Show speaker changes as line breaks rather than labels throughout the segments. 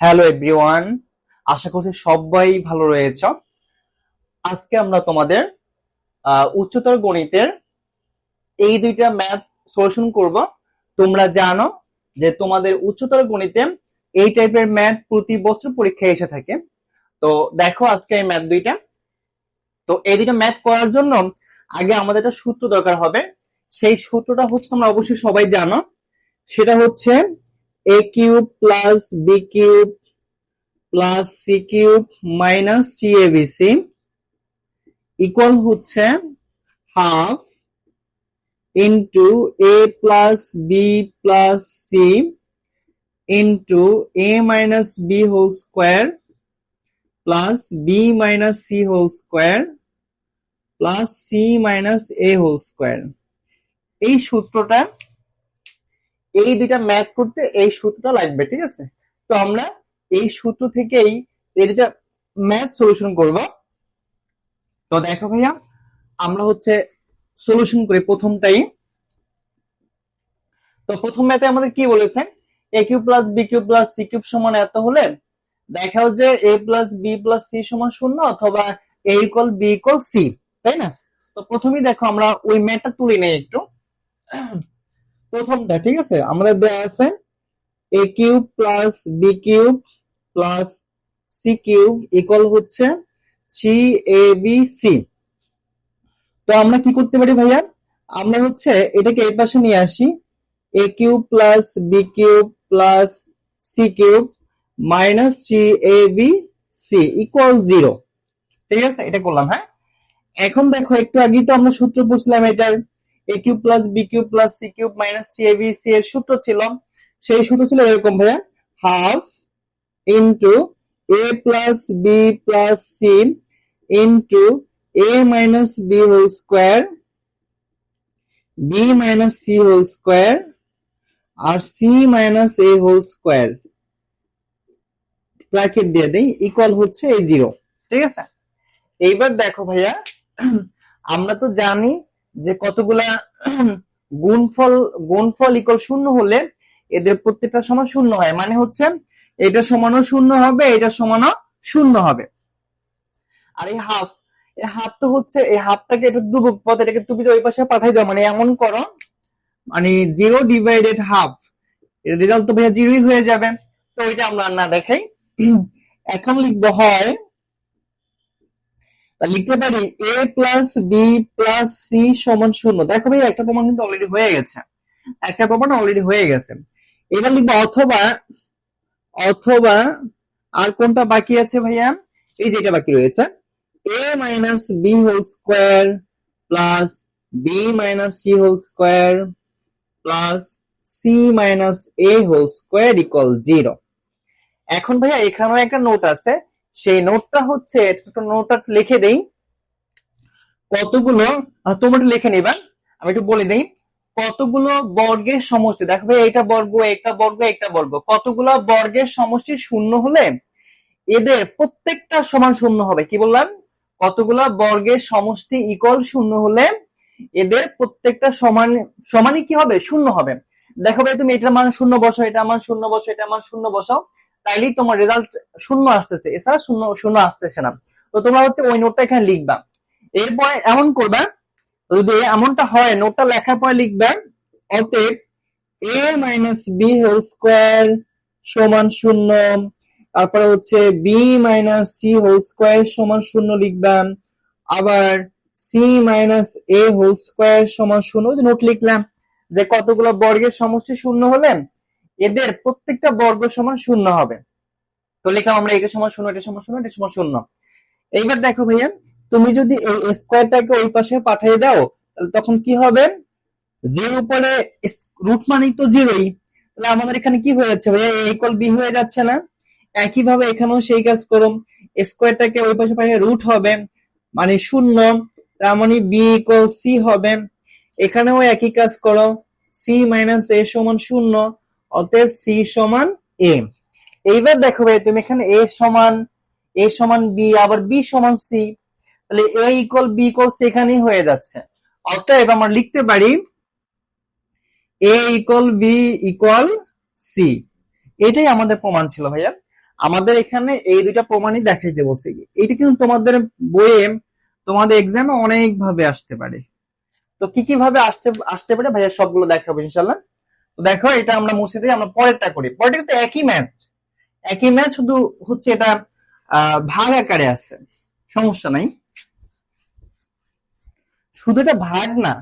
Hello everyone, আশা করছি সবাই ভালো রয়েছ। আজকে আমরা তোমাদের উচ্চতর গণিতের এই দুইটা ম্যাথ সলিউশন করব। তোমরা জানো যে তোমাদের উচ্চতর গণিতে এই টাইপের ম্যাথ প্রতি বছর পরীক্ষায় এসে থাকে। তো দেখো আজকে এই ম্যাথ দুইটা। তো এই দুইটা ম্যাথ করার জন্য আগে আমাদের একটা সূত্র দরকার হবে। সেই সূত্রটা হচ্ছে তোমরা অবশ্যই সবাই জানো। সেটা হচ্ছে A cube plus B cube plus C cube minus three ABC equal হচ্ছে half into A plus B plus C into A minus B whole square plus B minus C whole square plus C minus A whole square এই সূত্রটা এই দুইটা math করতে এই সূত্রটা লাগবে, ঠিক আছে? তো আমরা এই সূত্র থেকেই এই দুইটা ম্যাথ সলিউশন করব। তো দেখো ভাইয়া, আমরা হচ্ছে সলিউশন করি প্রথমটাই। তো প্রথম ম্যাথে আমাদের কি বলেছে? A cube plus B cube plus C cube সমান এত হলে দেখাও যে A plus B plus C সমান শূন্য অথবা A equal B equal C তাই না? তো প্রথমেই দেখো আমরা ওই ম্যাথটা তুলে নেই একটু। প্রথমটা, ঠিক আছে? আমাদের দেওয়া আছে A cube plus B cube plus C cube equal হচ্ছে থ্রি এ বি সি তো আমরা কি করতে পারি ভাইয়া? আমরা হচ্ছে এটাকে এই পাশে নিয়ে আসি। A cube plus B cube plus C cube minus three A B C equal zero ঠিক আছে? এটা করলাম হ্যাঁ? এখন দেখো, একটু আগেই তো আমরা সূত্র বুঝলাম এটার। A cube C cube minus সূত্র ছিল। সেই সূত্র ছিল এরকম, ভাইয়া। Half into A plus B plus C into A minus B whole square B minus C whole square R C minus A whole square bracket দিয়ে দেই ইকুয়াল হচ্ছে এই জিরো ঠিক আছে? এইবার দেখো ভাইয়া, আমরা তো জানি যে কতগুলা গুণফল গুণফল ইকল শূন্য হলে এদের প্রত্যেকটা সমান শূন্য হয়। মানে হচ্ছে, এটা সমানও শূন্য হবে, এটা সমানও শূন্য হবে। আর এই হাফ এই হাফ তো হচ্ছে, এই হাফটাকে একটু দুবক পথ, এটাকে তুমি ওই পাশে পাঠাই দাও মানে এমন করো মানে জিরো ডিভাইডেড হাফ রেজাল্ট তো ভাইয়া জিরোই হয়ে যাবে। তো ওইটা আমরা না দেখাই। এখন লিখব হয় লিখতে পারি A plus B plus C সমান শূন্য। দেখো ভাই, একটা প্রমাণ কিন্তু অলরেডি হয়ে গেছে। একটা প্রমাণ অলরেডি হয়ে গেছে। এবার লিখব অথবা অথবা আর কোনটা বাকি আছে ভাইয়া? এই যে এটা বাকি রয়েছে। A minus B whole square plus B minus C whole square plus C minus A whole square equal zero এখন ভাইয়া, এখানেও একটা নোট আছে। সেই নোটটা হচ্ছে একটু নোটটা লিখে দেই। কতগুলো তোমরা লিখে নিবা। আমি একটু বলে দেই। কতগুলো বর্গের সমষ্টি? দেখো ভাই এটা বর্গ, একটা বর্গ একটা বর্গ। কতগুলো বর্গের সমষ্টি শূন্য হলে এদের প্রত্যেকটা সমান শূন্য হবে। কি বললাম? কতগুলা বর্গের সমষ্টি ইকুয়াল শূন্য হলে এদের প্রত্যেকটা সমান, সমানই কি হবে? শূন্য হবে। দেখো ভাই, তুমি এটার মান শূন্য বসাও এটা মান শূন্য বসাও এটা মান শূন্য বসাও। তাইলেই তোমার রেজাল্ট শূন্য আসতেছে। এছাড়া শূন্য শূন্য আসতেছে না। তো তোমরা হচ্ছে ওই নোটটা এখানে লিখবা। এরপরে এমন করবা, যদি এমনটা হয় নোটটা লেখার পরে লিখবা, অতএব A minus B whole square সমান শূন্য, তারপরে হচ্ছে B minus C whole square সমান শূন্য লিখবা, আবার C minus A whole square সমান শূন্য নোট লিখলাম, যে কতগুলো বর্গের সমষ্টি শূন্য হলে এদের প্রত্যেকটা বর্গ সমান শূন্য হবে। তো লিখলাম আমরা এটা সমান শূন্য, এটা সমান শূন্য, এটা সমান শূন্য। এইবার দেখো ভাইয়া, তুমি যদি এই স্কোয়ারটাকে ওই পাশে পাঠিয়ে দাও, তাহলে তখন কি হবে? যে উপরে রুট মানেই তো জিরোই তাহলে আমাদের এখানে কি হয়ে যাচ্ছে ভাইয়া? এ ইকুয়াল বি হয়ে যাচ্ছে না। একইভাবে এখানেও সেই কাজ করো স্কোয়ারটাকে ওই পাশে পাঠিয়ে রুট হবে মানে শূন্য। তার মানে বি ইকুয়াল সি হবে। এখানেও একই কাজ করো। সি মাইনাস এ সমান শূন্য। অতএব সি সমান এ এইবার দেখো ভাই, তুমি এখানে এ সমান এ সমান বি আবার বি সমান সি তাহলে A equal B equal C এখানেই হয়ে যাচ্ছে। অতএব আমরা লিখতে পারি A equal B equal C এটাই আমাদের প্রমাণ ছিল ভাইয়া। আমাদের এখানে এই দুইটা প্রমাণই দেখাইতে বলছি এইটা কিন্তু তোমাদের বইয়ে তোমাদের এক্সামে অনেক ভাবে আসতে পারে। তো কি কি ভাবে আসতে আসতে পারে ভাইয়া সবগুলো দেখাবো ইনশাল্লাহ দেখো, এটা আমরা মুছে দিই, আমরা পরেরটা করি। পরেরটা কিন্তু একই ম্যাথ একই ম্যাথ শুধু হচ্ছে এটা ভাগ আকারে আছে। সমস্যা নাই। শুধু এটা ভাগ না,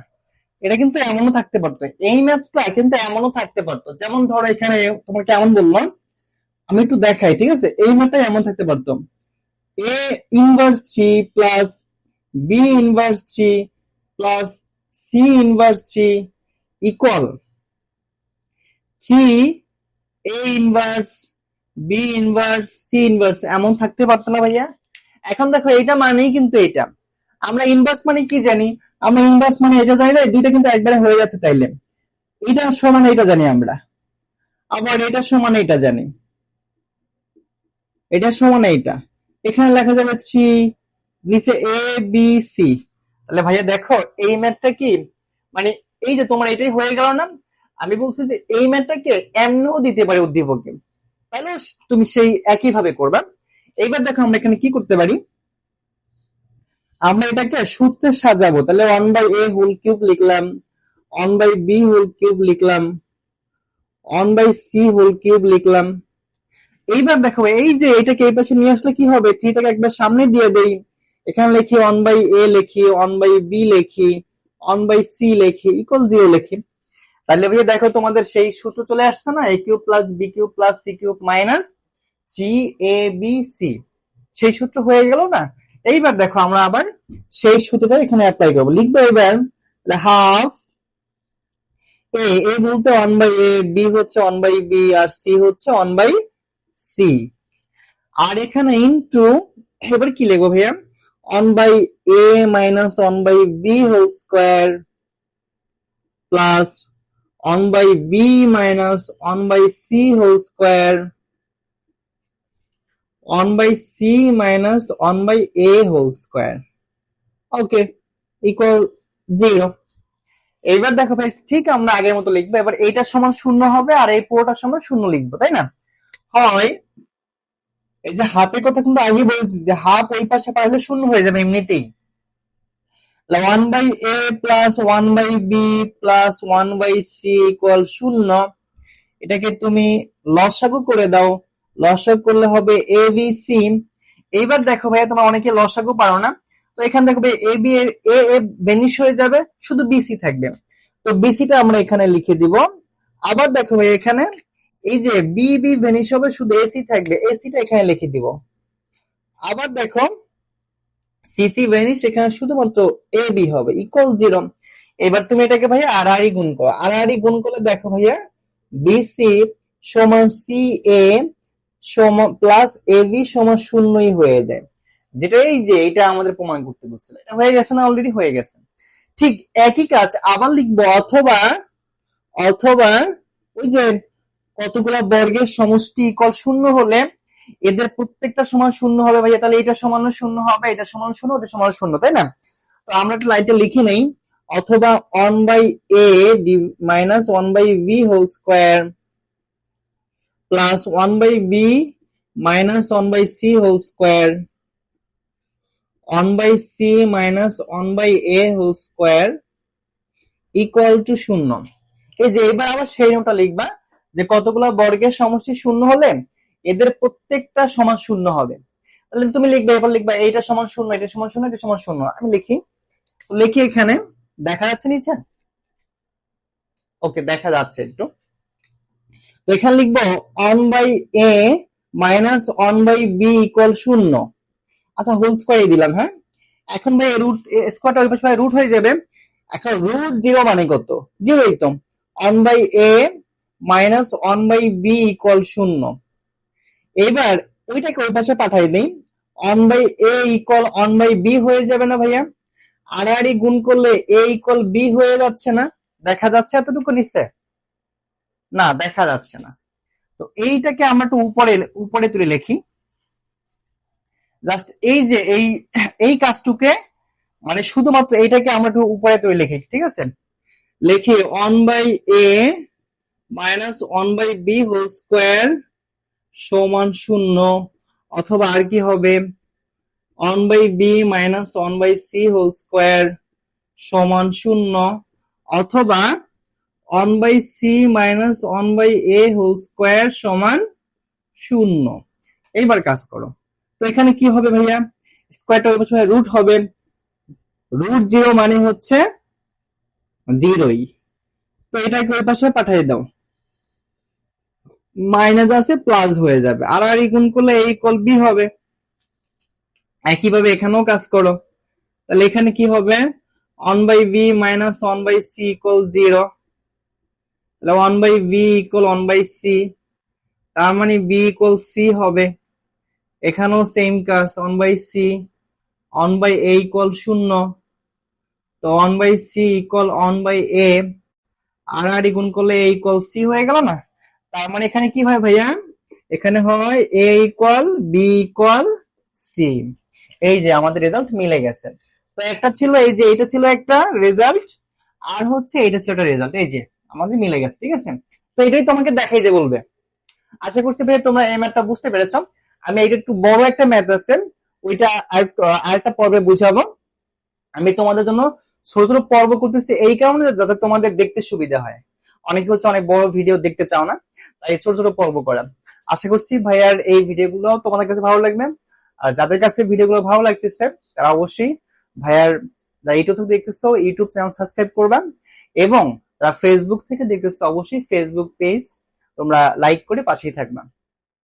এটা কিন্তু এমনও থাকতে পারতো। এই ম্যাথটা কিন্তু এমনও থাকতে পারতো। যেমন ধরো, এখানে তোমার কেমন বললাম? আমি একটু দেখাই, ঠিক আছে? এই ম্যাথটা এমন থাকতে পারতো। A inverse C plus B inverse C plus C inverse C equal C A inverse B inverse C inverse এমন থাকতে পারতো না ভাইয়া? এখন দেখো এইটা মানেই কিন্তু এটা আমরা ইনভার্স মানে কি জানি? আমরা ইনভার্স মানে এটা জানি না দুইটা কিন্তু একবারে হয়ে যাচ্ছে তাইলে। এটা সমান এটা জানি আমরা। আবার এটা সমান এটা জানি। এটা সমান এইটা। এখানে লেখা যাবে সি নিচে এ বি সি তাহলে ভাইয়া দেখো, এই ম্যাথটা কি? মানে এই যে তোমার এটাই হয়ে গেল না? আমি বলছি যে এই ম্যাথটাকে এমনিও দিতে পারে উদ্দীপকে। তাহলে তুমি সেই একই ভাবে করবা। এইবার দেখো আমরা এখানে কি করতে পারি? আমরা এটাকে সূত্রে সাজাবো। তাহলে one by A whole cube লিখলাম one by B whole cube লিখলাম one by C whole cube লিখলাম। এইবার দেখো, এই যে এটাকে এই পাশে নিয়ে আসলে কি হবে? থ্রিটাকে একবার সামনে দিয়ে দেই। এখানে লিখি ওয়ান বাই এ লিখি ওয়ান বাই বি লিখি ওয়ান বাই সি লিখি ইকুয়াল জিরো লিখি। তাহলে ভাইয়া দেখো তোমাদের সেই সূত্র চলে আসছে না? A cube plus B cube plus C cube minus G A B C সেই সূত্র হয়ে গেল না? এইবার দেখো আমরা আবার সেই সূত্রটা এখানে অ্যাপ্লাই করব। লিখব এবার হাফ এ এ বলতে ওয়ান বাই এ বি হচ্ছে ওয়ান বাই বি আর সি হচ্ছে ওয়ান বাই সি আর এখানে ইনটু এবার কি লিখব ভাইয়া? One by A minus one by B whole square plus one by B minus one by C whole square one by C minus one by A whole square okay equal zero এইবার দেখো ভাই, ঠিক আমরা আগের মতো লিখব, এবার এইটার সমান শূন্য হবে আর এই পুরোটার সমান শূন্য লিখব, তাই না? হয়, এই যে হাফের কথা কিন্তু আগে বলেছি যে হাফ ওই পাশে পারলে শূন্য হয়ে যাবে এমনিতেই। One by A plus one by B plus one by C equal শূন্য। এটাকে তুমি লসাগু করে দাও। লসাগু করলে হবে এ বি সি এইবার দেখো ভাইয়া, তোমরা অনেকে লসাগু পারো না। তো এখানে দেখবে A B A A banish হয়ে যাবে, শুধু বিসি থাকবে। তো বিসিটা আমরা এখানে লিখে দিব। আবার দেখো ভাই এখানে এই যে বি বি ভেনিশ হবে, শুধু এসি থাকবে। এসিটা এখানে লিখে দিব। আবার দেখো সিসি ভেনিশ এখানে শুধুমাত্র এ বি হবে। ইকুয়াল জিরো এবার তুমি এটাকে ভাইয়া আর আর গুণ করো। আর আর গুণ করলে দেখো ভাইয়া বিসি সমান সি এ সমান প্লাস এ বি সমান শূন্যই হয়ে যায়। যেটা এই যে, এটা আমাদের প্রমাণ করতে বলছিল। এটা হয়ে গেছে না? অলরেডি হয়ে গেছে। ঠিক একই কাজ আবার লিখব অথবা অথবা ওই যে কতগুলা বর্গের সমষ্টি ইকল শূন্য হলে এদের প্রত্যেকটা সমান শূন্য হবে ভাইয়া, তাহলে এটা সমান শূন্য হবে এটা সমান শূন্য ওটা সমান শূন্য, তাই না? তো আমরা একটা লাইনটা লিখে নেই, অথবা one by A minus one by V whole square plus one by B minus one by C whole square one by C minus one by A whole square equal to শূন্য। এই যে এবার আবার সেই নোটটা লিখবা যে কতগুলো বর্গের সমষ্টি শূন্য হলে এদের প্রত্যেকটা সমান শূন্য হবে। তাহলে তুমি লিখবে এবার লিখবা, এইটা সমান শূন্য, এটা সমান শূন্য, এটা সমান শূন্য। আমি লিখি। লিখি এখানে। দেখা যাচ্ছে নিচে? ওকে, দেখা যাচ্ছে একটু। তো এখানে লিখব one by A minus one by B equal শূন্য। আচ্ছা হোল স্কোয়ার দিলাম হ্যাঁ? এখন ভাই রুট স্কোয়ারটা ওই পাশে রুট হয়ে যাবে। এখন রুট জিরো মানে কত? জিরোই তো। One by A minus one by B equal শূন্য। এবার ওইটাকে ওই পাশে পাঠাই দিই। One by A equal one by B হয়ে যাবে না ভাইয়া। আড়াআড়ি গুণ করলে এ ইকুয়াল বি হয়ে যাচ্ছে না। দেখা যাচ্ছে এতটুকু নিচে? না, দেখা যাচ্ছে না। তো এইটাকে আমরা একটু উপরে উপরে তুলে লিখি। জাস্ট এই যে এই এই কাজটুকে মানে শুধুমাত্র এইটাকে আমরা একটু উপরে তুলে লিখি, ঠিক আছে? লিখি one by A minus one by B whole square সমান শূন্য, অথবা আর কি হবে? One by B minus one by C whole square সমান শূন্য, অথবা one by C minus one by A whole square সমান শূন্য। এইবার কাজ করো। তো এখানে কি হবে ভাইয়া? স্কোয়ারটা পাশে রুট হবে। রুট জিরো মানে হচ্ছে জিরোই তো এটাকে ওই পাশে পাঠিয়ে দাও। মাইনাস আছে প্লাস হয়ে যাবে। আর আর গুণ করলে এই ইকুয়াল বি হবে। একইভাবে এখানেও কাজ করো। তাহলে এখানে কি হবে? One by V minus one by C equal zero তাহলে one by V equal one by C তার মানে বি ইকুয়াল সি হবে। এখানেও সেম কাজ। One by C one by A equal শূন্য। তো one by C equal one by A আর আর গুণ করলে এ ইকুয়াল সি হয়ে গেল না? তার মানে এখানে কি হয় ভাইয়া? এখানে হয় A equal B equal C এই যে আমাদের রেজাল্ট মিলে গেছে। তো একটা ছিল এই যে এটা ছিল একটা রেজাল্ট আর হচ্ছে এটা ছিল একটা রেজাল্ট এই যে, আমাদের মিলে গেছে, ঠিক আছে? তো এটাই তোমাকে দেখাই যে বলবে। আশা করছি ভাই তোমরা এই ম্যাথটা বুঝতে পেরেছ। আমি এটা একটু বড় একটা ম্যাথ আছে, ওইটা আরেকটা পর্বে বুঝাবো। আমি তোমাদের জন্য ছোট ছোট পর্ব করতেছি এই কারণে যাতে তোমাদের দেখতে সুবিধা হয়। অনেকে হচ্ছে অনেক বড় ভিডিও দেখতে চাও না, তাই ছোট ছোট পর্ব করা। আশা করছি ভাইয়ার এই ভিডিওগুলো তোমাদের কাছে ভালো লাগবে। আর যাদের কাছে ভিডিওগুলো ভালো লাগতেছে, তারা অবশ্যই ভাইয়ার যারা ইউটিউব থেকে দেখতেছো, ইউটিউব চ্যানেল সাবস্ক্রাইব করবা এবং যারা ফেসবুক থেকে দেখতেছো, অবশ্যই ফেসবুক পেজ তোমরা লাইক করে পাশেই থাকবা।